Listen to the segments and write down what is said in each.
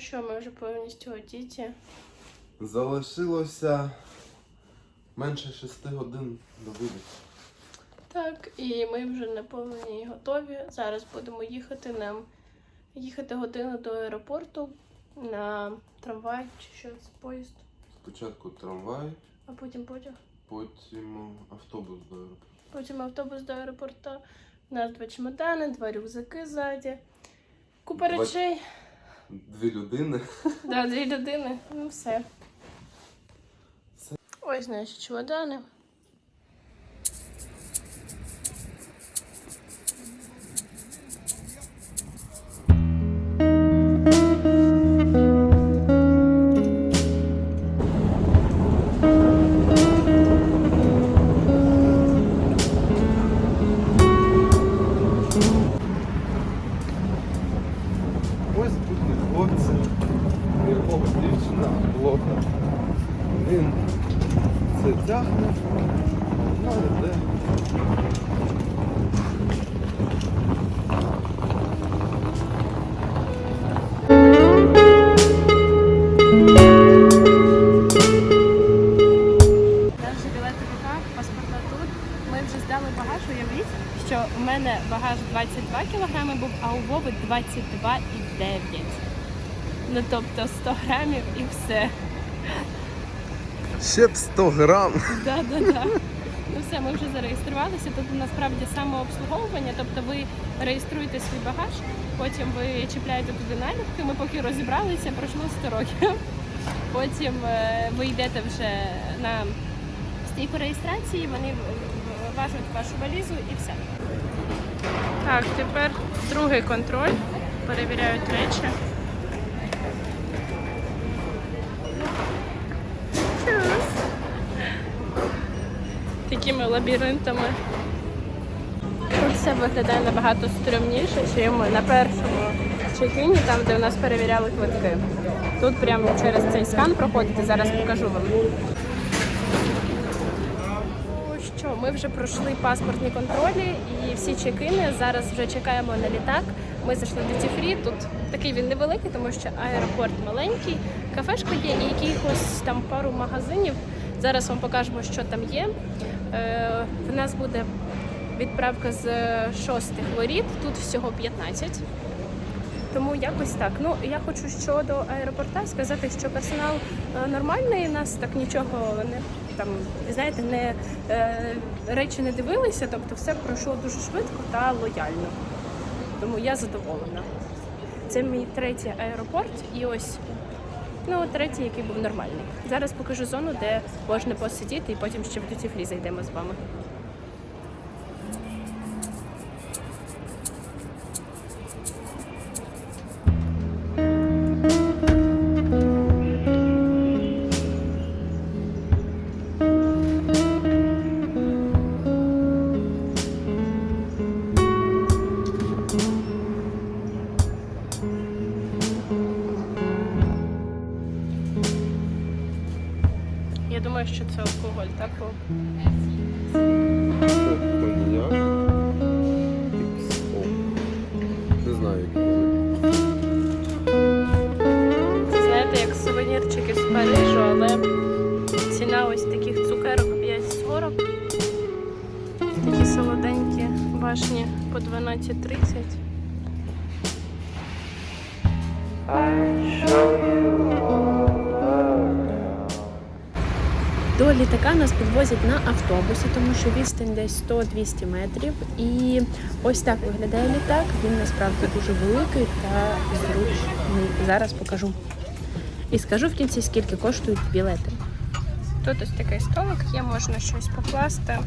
що, ми вже повністю одіті. Залишилося менше 6 годин до виліту. Так, і ми вже наповнені і готові. Зараз будемо їхати нам їхати годину до аеропорту на трамвай чи що це поїзд, Спочатку трамвай, а потім потяг. потім автобус до аеропорту. Потім автобус до аеропорту. У нас два чемодани, два рюкзаки ззаді. Купа Два- речей. Дві людини. Да, дві людини. Ну все. Все. Ось наші чемодани. 22,9. Ну тобто 100 грамів і все. Ще б 100 грам. Да, да, да. Ну все, ми вже зареєструвалися. Тут насправді самообслуговування, тобто ви реєструєте свій багаж, потім ви чіпляєте туди наліпки. Ми поки розібралися, пройшло 100 років. Потім е, ви йдете вже на стійку реєстрації, вони важать вашу валізу і все. Так, тепер другий контроль. Перевіряють речі. такими лабіринтами. Тут все виглядає набагато стрімніше, ніж на першому чекіні, там де у нас перевіряли квитки. Тут прямо через цей скан проходите, зараз покажу вам. Ми вже пройшли паспортні контролі і всі чекини. Зараз вже чекаємо на літак. Ми зайшли до Діфрі. Тут такий він невеликий, тому що аеропорт маленький, кафешка є і якихось там пару магазинів. Зараз вам покажемо, що там є. Е, в нас буде відправка з шостих воріт, тут всього 15. Тому якось так. Ну я хочу щодо аеропорта сказати, що персонал е, нормальний. Нас так нічого не там, знаєте, не е, речі не дивилися, тобто все пройшло дуже швидко та лояльно. Тому я задоволена. Це мій третій аеропорт, і ось ну третій, який був нормальний. Зараз покажу зону, де можна посидіти, і потім ще в free зайдемо з вами. Алкоголь, так? Бо Це коньяк. Не знаю, який. Це знаєте, як сувенірчики з Парижу, але ціна ось таких цукерок 5,40. Такі солоденькі башні по 12,30. Літака нас підвозять на автобусі, тому що відстань десь 100-200 метрів. І ось так виглядає літак. Він насправді дуже великий та зручний. Зараз покажу. І скажу в кінці, скільки коштують білети. Тут ось такий столик є, можна щось покласти.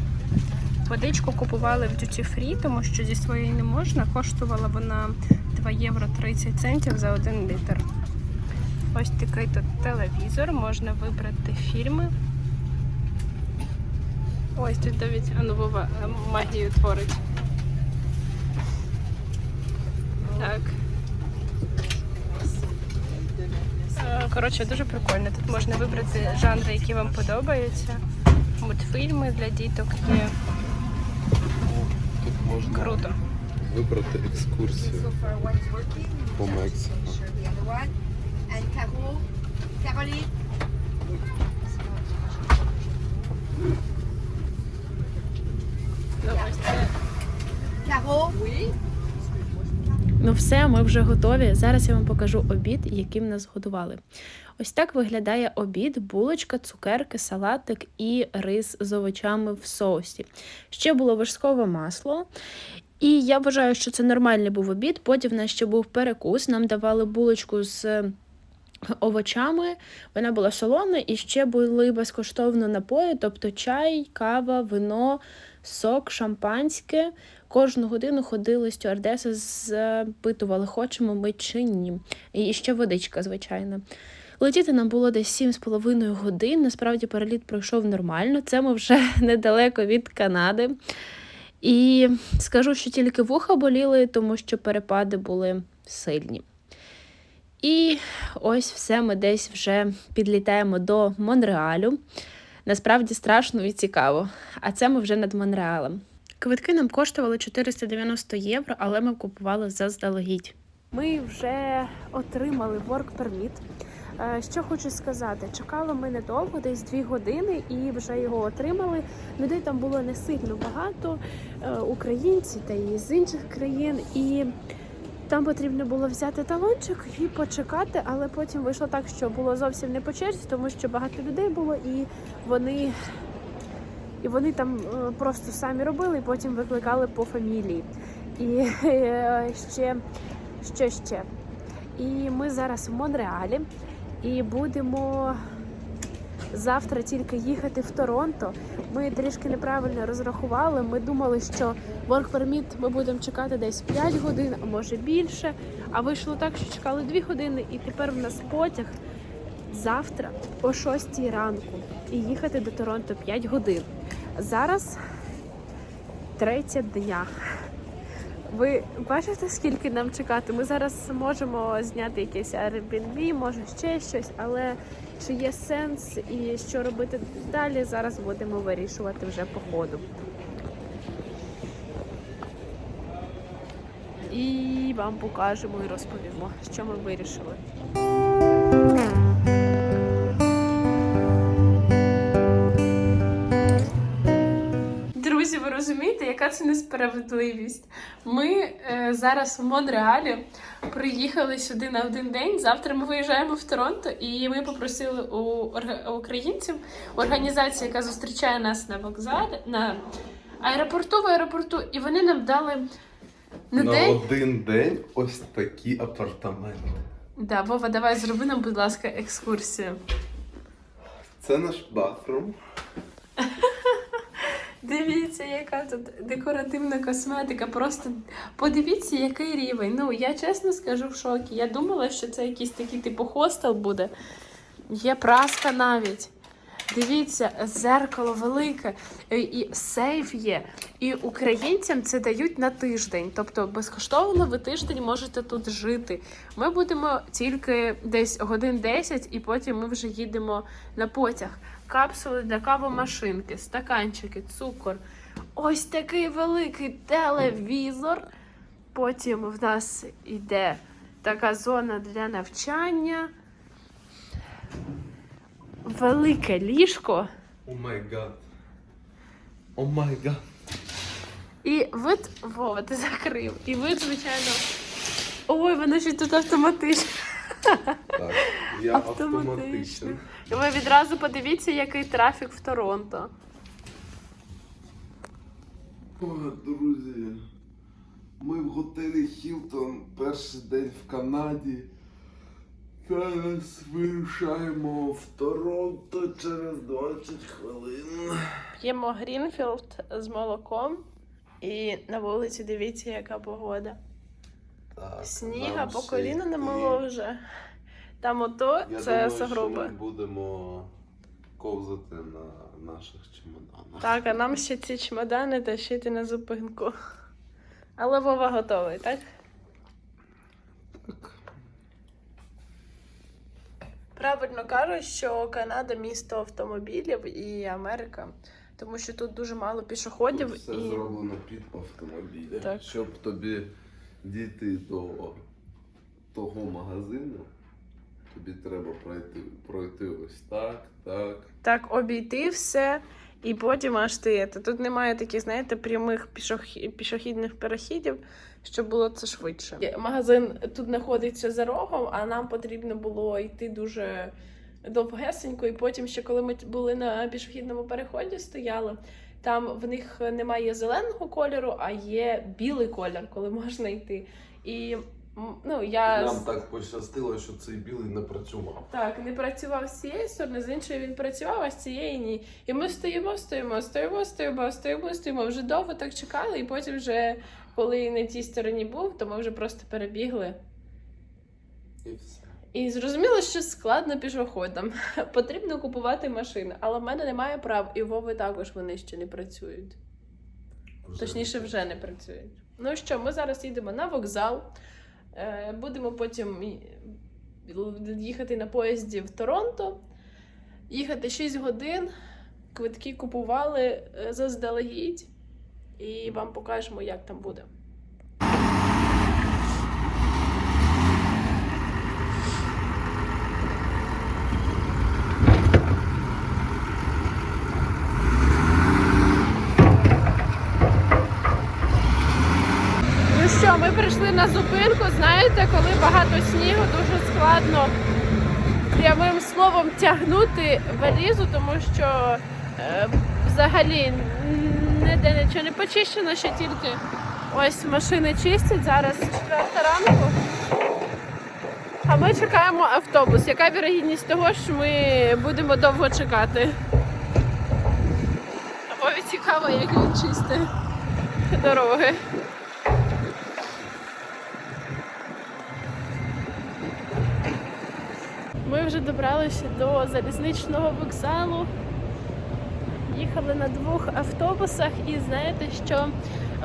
Водичку купували в Duty Free, тому що зі своєї не можна. Коштувала вона 2 євро 30 центів за 1 літр. Ось такий тут телевізор, можна вибрати фільми. Ось тут навіть Анувова магію творить. Так. Е, Коротше, дуже прикольно. Тут можна вибрати жанри, які вам подобаються. Мультфільми для діток є. Тут можна Круто. вибрати екскурсію по Мексику. Все, ми вже готові. Зараз я вам покажу обід, яким нас годували. Ось так виглядає обід: булочка, цукерки, салатик і рис з овочами в соусі. Ще було вершкове масло. І я вважаю, що це нормальний був обід. Потім в нас ще був перекус. Нам давали булочку з овочами. Вона була солона, і ще були безкоштовно напої, тобто чай, кава, вино, сок, шампанське. Кожну годину ходили стюардеси, запитували, хочемо ми чи ні. І ще водичка, звичайно. Летіти нам було десь 7,5 годин. Насправді переліт пройшов нормально. Це ми вже недалеко від Канади. І скажу, що тільки вуха боліли, тому що перепади були сильні. І ось все ми десь вже підлітаємо до Монреалю. Насправді страшно і цікаво. А це ми вже над Монреалем. Квитки нам коштували 490 євро, але ми купували заздалегідь. Ми вже отримали work permit. Е, Що хочу сказати, чекали ми недовго, десь дві години, і вже його отримали. Людей там було не сильно багато, е, українці та і з інших країн. І там потрібно було взяти талончик і почекати, але потім вийшло так, що було зовсім не по черзі, тому що багато людей було, і вони, і вони там е, просто самі робили, і потім викликали по фамілії. І е, ще, ще. І ми зараз в Монреалі і будемо завтра тільки їхати в Торонто. Ми трішки неправильно розрахували. Ми думали, що work permit ми будемо чекати десь 5 годин, а може більше. А вийшло так, що чекали 2 години, і тепер в нас потяг завтра о 6 ранку і їхати до Торонто 5 годин. Зараз третя дня. Ви бачите, скільки нам чекати? Ми зараз можемо зняти якийсь Airbnb, може ще щось, але чи є сенс і що робити далі, зараз будемо вирішувати вже по ходу. І вам покажемо і розповімо, що ми вирішили. Розумієте, яка це несправедливість? Ми е, зараз в Монреалі приїхали сюди на один день. Завтра ми виїжджаємо в Торонто, і ми попросили у українців організації, яка зустрічає нас на вокзалі, на аеропорту в аеропорту, і вони нам дали не На день. один день ось такі апартаменти. Да, Вова, давай зроби нам, будь ласка, екскурсію. Це наш батрум. Дивіться, яка тут декоративна косметика. Просто подивіться, який рівень. Ну, я чесно скажу в шокі. Я думала, що це якийсь такий типу хостел буде. Є праска навіть. Дивіться, зеркало велике, е, і сейф є. І українцям це дають на тиждень. Тобто безкоштовно ви тиждень можете тут жити. Ми будемо тільки десь годин 10, і потім ми вже їдемо на потяг. Капсули для кавомашинки, стаканчики, цукор. Ось такий великий телевізор. Потім в нас йде така зона для навчання. Велике ліжко. О май гад. О май гад. І вид Вова, ти закрив. І вид, звичайно. Ой, воно ще тут автоматично. Так, я Автоматично. І ви відразу подивіться, який трафік в Торонто. О, друзі, ми в готелі Хілтон перший день в Канаді. Зараз вирушаємо в Торонто через 20 хвилин. П'ємо Грінфілд з молоком. І на вулиці дивіться, яка погода. Так, Сніга по коліна намело вже. Там ото Я це думаю, що ми будемо ковзати на наших чемоданах. Так, а нам ще ці чемодани тащити на зупинку. Але Вова готовий? Так. Правильно кажуть, що Канада місто автомобілів і Америка, тому що тут дуже мало пішоходів Тут все і зроблено під автомобілі. Так. Щоб тобі дійти до того магазину, тобі треба пройти, пройти ось так, так. так обійти все. І потім аж ти. Тут немає таких, знаєте, прямих пішохідних перехідів, щоб було це швидше. Магазин тут знаходиться за рогом, а нам потрібно було йти дуже довгесенько. І потім, ще коли ми були на пішохідному переході, стояли. Там в них немає зеленого кольору, а є білий колір, коли можна йти. І ну, я Нам так пощастило, що цей білий не працював. так, не працював з цієї сторони, з іншої він працював, а з цієї ні. І ми стоїмо, стоїмо, стоїмо, стоїмо, стоїмо, стоїмо. Вже довго так чекали, і потім, вже, коли на тій стороні був, то ми вже просто перебігли. І все. І зрозуміло, що складно пішоходам. Потрібно купувати машини, але в мене немає прав, і Вови також вони ще не працюють. Вже Точніше, вже не працюють. Ну що, ми зараз їдемо на вокзал. Е, Будемо потім їхати на поїзді в Торонто. Їхати 6 годин. Квитки купували е, заздалегідь. І вам покажемо, як там буде. Ну що, ми прийшли на зупинку. Знаєте, коли багато снігу, дуже складно прямим словом тягнути валізу, тому що е, взагалі ніде нічого не почищено, ще тільки ось машини чистять. Зараз четверта ранку. А ми чекаємо автобус. Яка вірогідність того, що ми будемо довго чекати? Ой, цікаво, як він чистить дороги. Ми вже добралися до залізничного вокзалу. Їхали на двох автобусах, і знаєте, що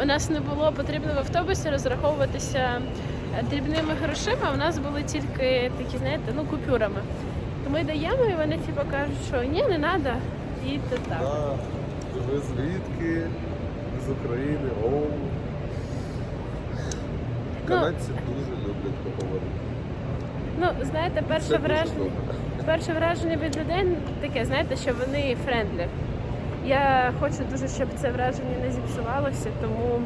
у нас не було потрібно в автобусі розраховуватися дрібними грошима. У нас були тільки такі, знаєте, ну купюрами. То ми даємо, і вони типу кажуть, що ні, не треба, їдьте так. Да. Ви звідки? З України. Оу. Канадці дуже люблять поговорити. Ну, знаєте, перше враження. Перше враження від людей таке, знаєте, що вони френдлі. Я хочу дуже, щоб це враження не зіпсувалося, тому,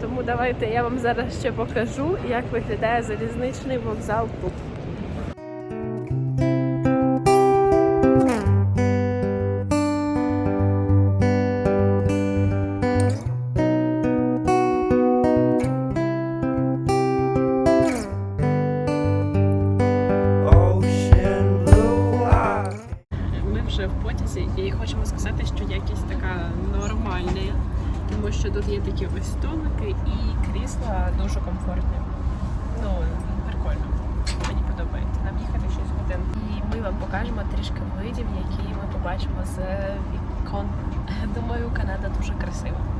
тому давайте я вам зараз ще покажу, як виглядає залізничний вокзал тут. Вам покажемо трішки видів, які ми побачимо з вікон. Думаю, Канада дуже красива.